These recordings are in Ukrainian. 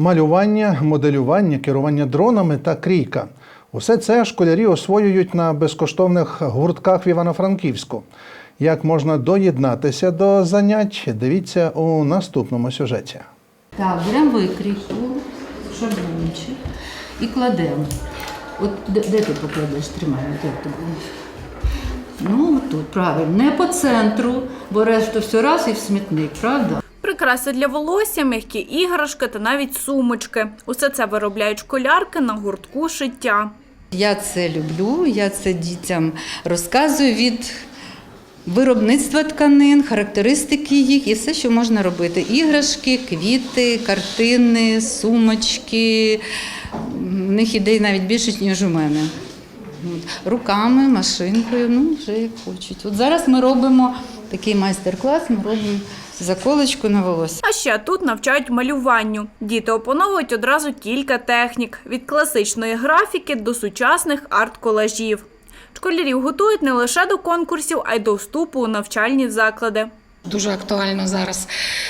Малювання, моделювання, керування дронами та крійка. Усе це школярі освоюють на безкоштовних гуртках в Івано-Франківську. Як можна доєднатися до занять, дивіться у наступному сюжеті. Так, беремо викрійку, шаблончик і кладемо. От де, де ти покладеш? Як. Ну, тут, правильно, не по центру, бо решту все раз і в смітник, правда? Прикраси для волосся, м'які іграшки та навіть сумочки. Усе це виробляють школярки на гуртку шиття. Я це люблю, я це дітям розказую від виробництва тканин, характеристики їх і все, що можна робити. Іграшки, квіти, картини, сумочки. В них ідей навіть більше, ніж у мене. Руками, машинкою, ну вже як хочуть. От зараз ми робимо такий майстер-клас, ми робимо заколочку на волосся. А ще тут навчають малюванню. Діти опановують одразу кілька технік від класичної графіки до сучасних арт-колажів. Школярів готують не лише до конкурсів, а й до вступу у навчальні заклади. Дуже актуально зараз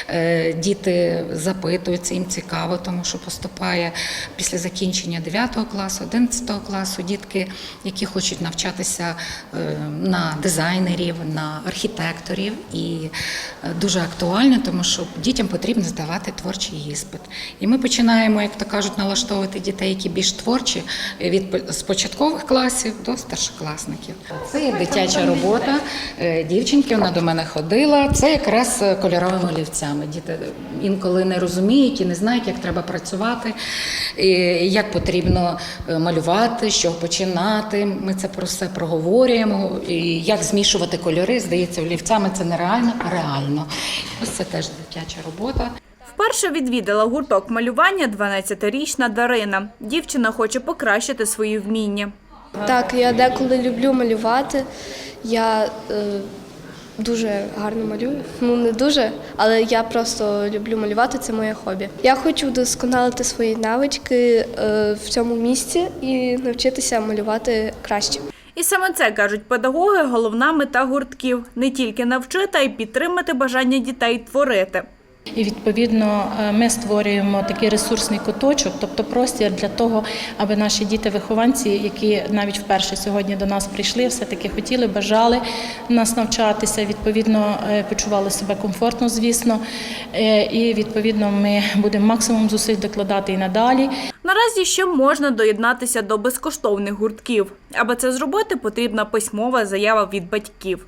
е, діти запитуються, їм цікаво, тому що поступає після закінчення 9 класу, 11 класу дітки, які хочуть навчатися е, на дизайнерів, на архітекторів. І е, дуже актуально, тому що дітям потрібно здавати творчий іспит. І ми починаємо, як то кажуть, налаштовувати дітей, які більш творчі, від з початкових класів до старшокласників. Це дитяча робота. Дівчинки, вона до мене ходила. Це якраз е, кольоровими олівцями. Діти інколи не розуміють і не знають, як треба працювати, і як потрібно е, малювати, чого починати. Ми це про все проговорюємо. І як змішувати кольори, здається, олівцями це нереально, а реально. Ось це теж дитяча робота. Вперше відвідала гурток малювання 12-річна Дарина. Дівчина хоче покращити свої вміння. Так, я деколи люблю малювати. Я е, дуже гарно малюю. Ну не дуже, але я просто люблю малювати. Це моє хобі. Я хочу вдосконалити свої навички е, в цьому місці і навчитися малювати краще. І саме це кажуть педагоги, головна мета гуртків не тільки навчити, а й підтримати бажання дітей творити. І відповідно е, ми створюємо такий ресурсний куточок, тобто простір для того, аби наші діти-вихованці, які навіть вперше сьогодні до нас прийшли, все таки хотіли, бажали нас навчатися. Відповідно, е, почували себе комфортно, звісно. Е, І відповідно ми будемо максимум зусиль докладати і надалі. Наразі ще можна доєднатися до безкоштовних гуртків. Аби це зробити, потрібна письмова заява від батьків.